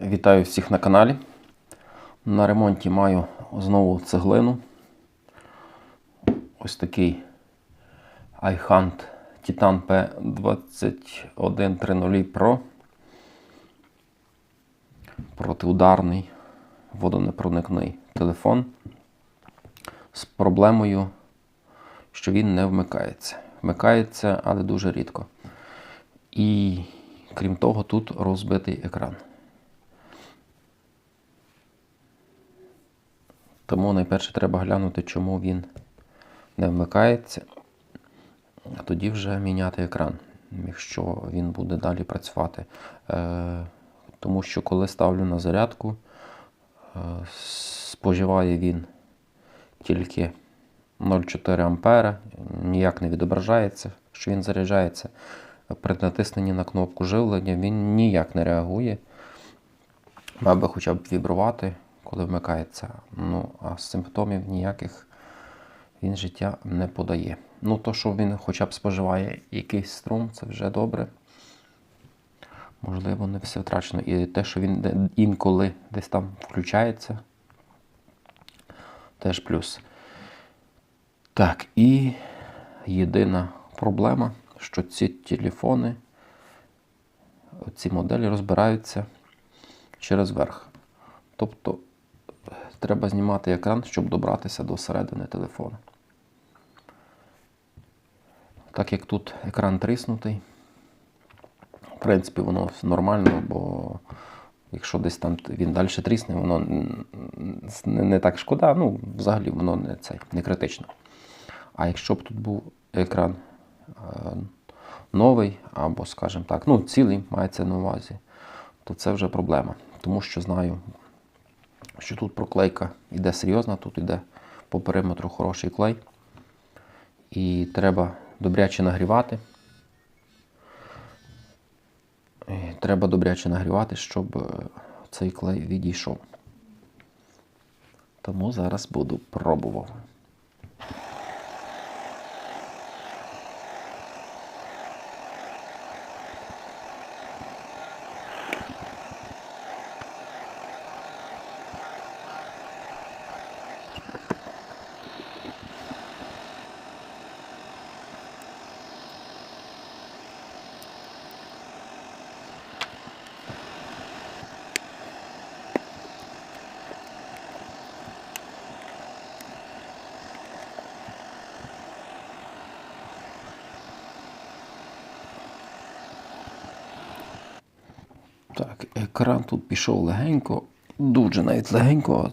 Вітаю всіх на каналі. На ремонті маю знову цеглину. Ось такий iHunt Titan P2130 Pro. Протиударний водонепроникний телефон з проблемою, що він не вмикається. Вмикається, але дуже рідко. І крім того, тут розбитий екран. Тому найперше треба глянути, чому він не вмикається, а тоді вже міняти екран, якщо він буде далі працювати. Е, тому що коли ставлю на зарядку, е, споживає він тільки 0,4 ампера, ніяк не відображається, що він заряджається. При натисненні на кнопку живлення він ніяк не реагує. Мав би хоча б вібрувати, коли вмикається. Ну, а симптомів ніяких він життя не подає. Ну, то, що він хоча б споживає якийсь струм, це вже добре. Можливо, не все втрачено. І те, що він інколи десь там включається, теж плюс. Так, і єдина проблема, що ці телефони, ці моделі розбираються через верх. Тобто треба знімати екран, щоб добратися до середини телефону. Так як тут екран тріснутий, в принципі, воно нормально, бо якщо десь там він далі трісне, воно не, так шкода, ну, взагалі воно не, цей, не критично. А якщо б тут був екран е, новий, або, скажімо так, ну, цілий мається на увазі, то це вже проблема. Тому що знаю, що тут проклейка йде серйозна, тут йде по периметру хороший клей. І треба добряче нагрівати. І треба добряче нагрівати, щоб е, цей клей відійшов. Тому зараз буду пробував. Так, екран тут пішов легенько, дуже навіть легенько,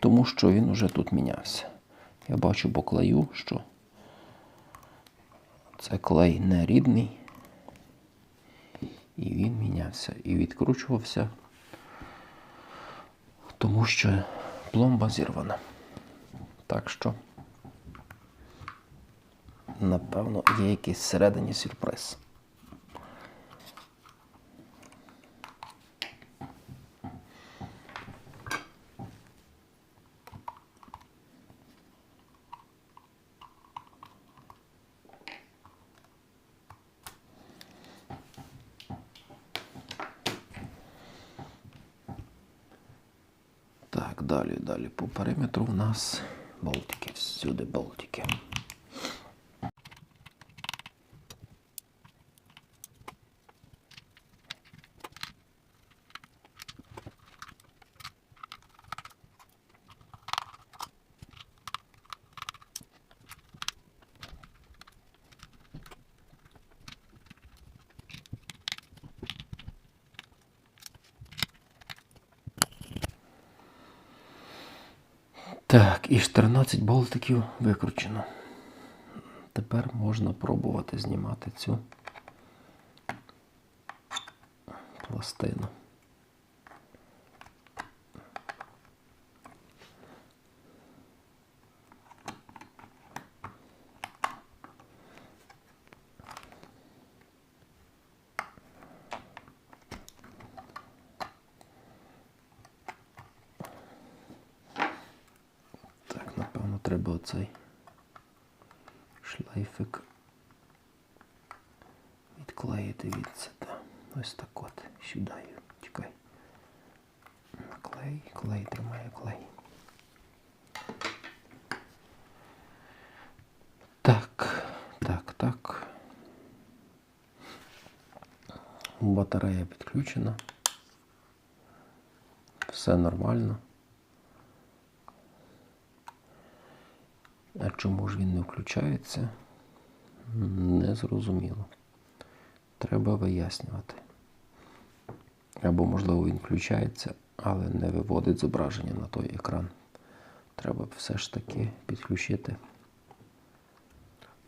тому що він уже тут мінявся. Я бачу по клею, що це клей не рідний. І він мінявся і відкручувався, тому що пломба зірвана. Так що, напевно, є якийсь всередині сюрприз. Далі, далі. По периметру у нас болтики. Всюди болтики. Так, і 14 болтиків викручено. Тепер можна пробувати знімати цю пластину. Так, напевно, треба оцей шлейфик відклеїти від себе. Ось так от. Сюди. Чекай. клей, клей тримає клей. Так, так, так. Батарея підключена. Все нормально. А чому ж він не включається? Не зрозуміло. Треба вияснювати. Або, можливо, він включається, але не виводить зображення на той екран. Треба все ж таки підключити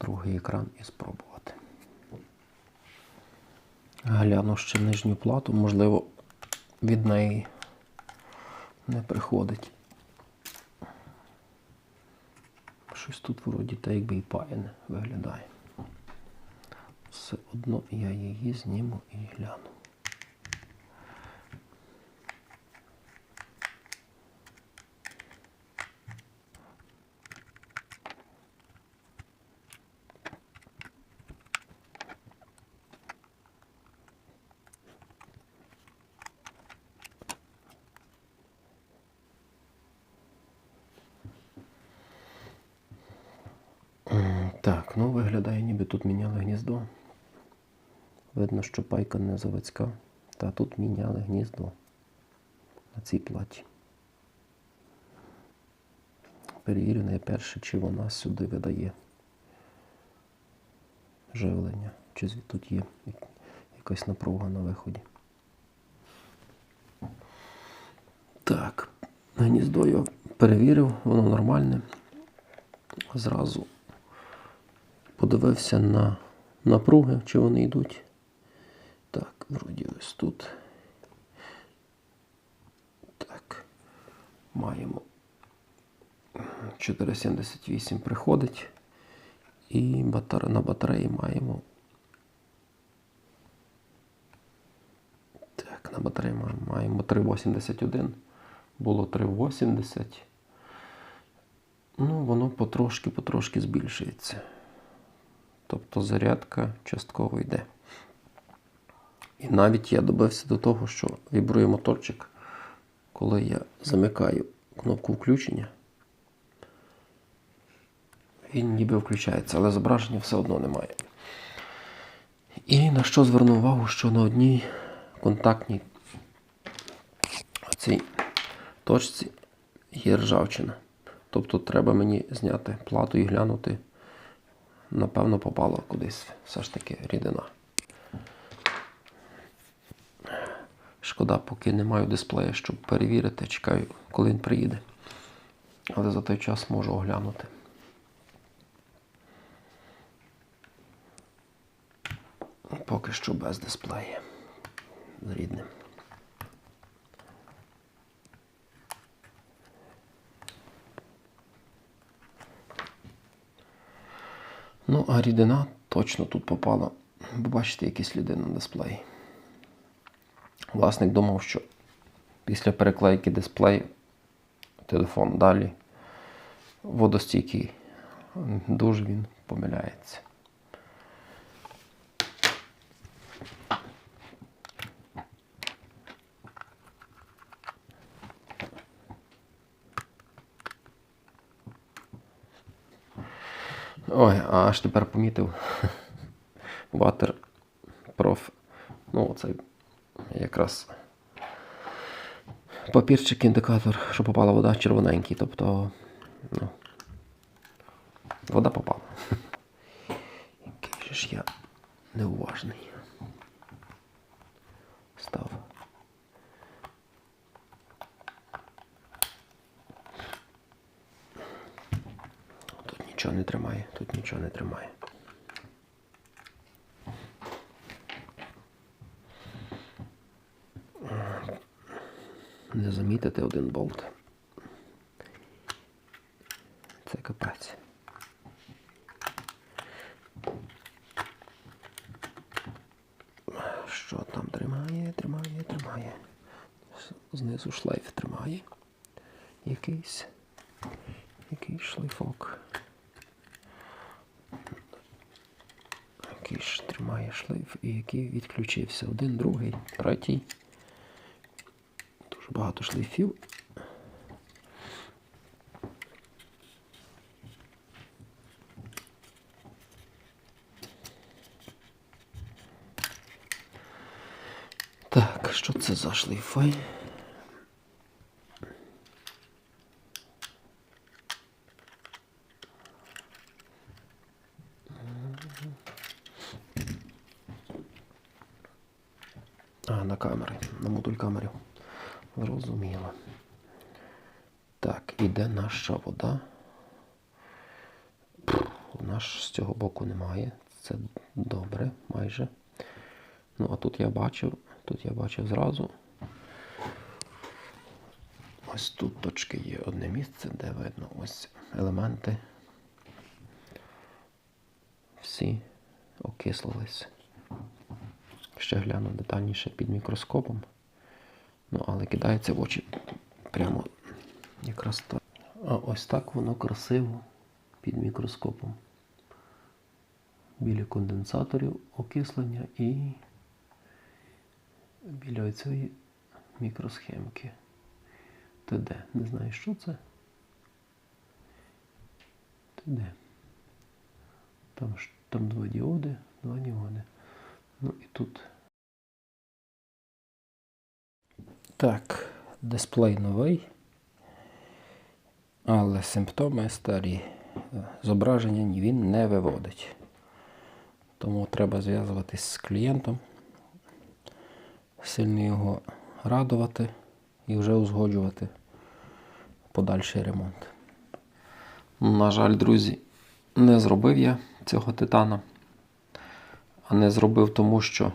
другий екран і спробувати. Гляну ще нижню плату, можливо, від неї не приходить. Щось тут вроді та якби і паяне виглядає. Все одно я її зніму і гляну. Ну виглядає, ніби тут міняли гніздо. Видно, що пайка не заводська. Та тут міняли гніздо на цій платі. Перевірю найперше, чи вона сюди видає живлення, чи тут є якась напруга на виході. Так, гніздо я перевірив, воно нормальне. Зразу подивився на напруги, чи вони йдуть. Так, вроді ось тут. Так. Маємо 478 приходить. І батаре... на батареї маємо. Так, на батареї маємо 381. Було 380. Ну, воно потрошки-потрошки збільшується. Тобто зарядка частково йде. І навіть я добився до того, що вібрує моторчик, коли я замикаю кнопку включення. Він ніби включається, але зображення все одно немає. І на що звернув увагу, що на одній контактній цій точці є ржавчина. Тобто треба мені зняти плату і глянути. Напевно, попала кудись все ж таки рідина. Шкода, поки не маю дисплея, щоб перевірити, чекаю, коли він приїде. Але за той час можу оглянути. Поки що без дисплея. З рідним. Ну, а рідина точно тут попала. Бо бачите, які сліди на дисплеї. Власник думав, що після переклейки дисплею телефон далі водостійкий. Дуже він помиляється. Ой, а аж тепер помітив ватер проф. Ну, оцей якраз папірчик індикатор, що попала вода червоненький, тобто ну, вода попала. Який же ж я неуважний. Став. Тут нічого не тримає, тут нічого не тримає. Не замітити один болт. Це капець. Що там тримає, тримає, тримає. Знизу шлейф тримає. Якийсь. Якийсь шлейфок. Ж тримає шлейф і який відключився. Один, другий, третій. Дуже багато шлейфів. Так, що це за шлейфи? А, на камери, на модуль камери. Зрозуміло. Так, іде наша вода. У нас з цього боку немає. Це добре, майже. Ну, а тут я бачив, тут я бачив зразу. Ось тут точки є одне місце, де видно ось елементи. Всі окислились. Ще гляну детальніше під мікроскопом. Ну, але кидається в очі прямо якраз так. А ось так воно красиво під мікроскопом. Біля конденсаторів окислення і біля цієї мікросхемки. ТД. Не знаю, що це. ТД. Там, там два діоди, два діоди. Ну і тут. Так, дисплей новий. Але симптоми старі. Зображення він не виводить. Тому треба зв'язуватись з клієнтом, сильно його радувати і вже узгоджувати подальший ремонт. На жаль, друзі, не зробив я цього титана. А не зробив тому, що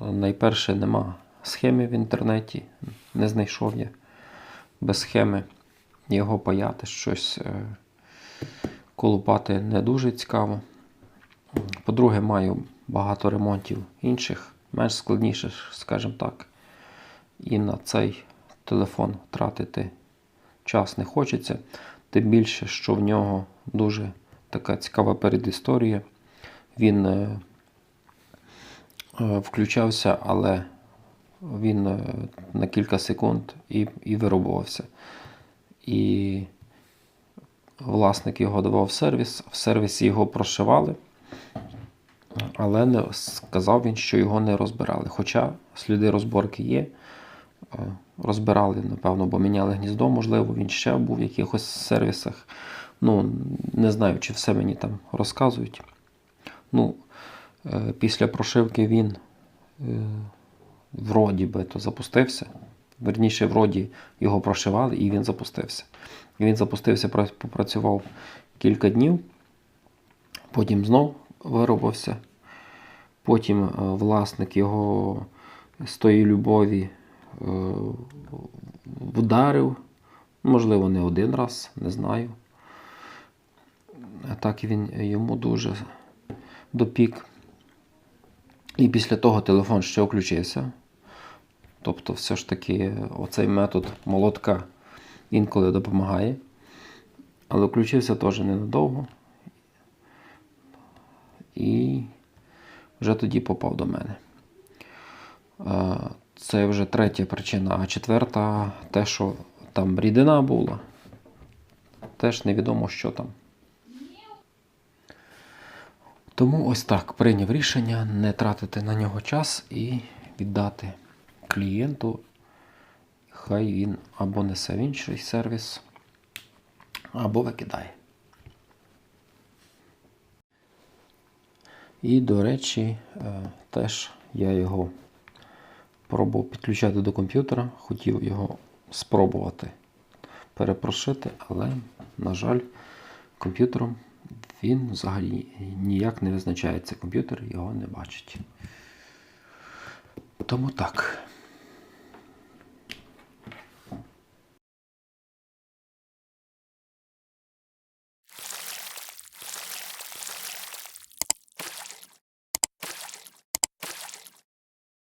найперше нема схеми в інтернеті, не знайшов я без схеми його паяти щось е, колупати не дуже цікаво. По-друге, маю багато ремонтів інших, менш складніших, скажімо так. І на цей телефон втратити час не хочеться. Тим більше, що в нього дуже така цікава передісторія. Він е, е, включався, але він на кілька секунд і, і вирубувався. І власник його давав в сервіс, в сервісі його прошивали, але не, сказав він, що його не розбирали. Хоча сліди розборки є. Е, Розбирали, напевно, бо міняли гніздо, можливо, він ще був в якихось сервісах. Ну, не знаю, чи все мені там розказують. Ну, е, після прошивки він е, вроді би то запустився. Верніше, вроді його прошивали і він запустився. Він запустився, попрацював кілька днів, потім знов виробився. Потім е, власник його з тої любові е, вдарив. Можливо, не один раз, не знаю. Так він йому дуже допік. І після того телефон ще включився. Тобто, все ж таки, оцей метод молотка інколи допомагає. Але включився теж ненадовго. І вже тоді попав до мене. Це вже третя причина. А четверта те, що там рідина була. Теж невідомо, що там. Тому ось так прийняв рішення не тратити на нього час і віддати клієнту. Хай він або несе в інший сервіс, або викидає. І, до речі, е, теж я його пробував підключати до комп'ютера, хотів його спробувати перепрошити, але, на жаль, комп'ютером він взагалі ніяк не визначається. Комп'ютер його не бачить. Тому так.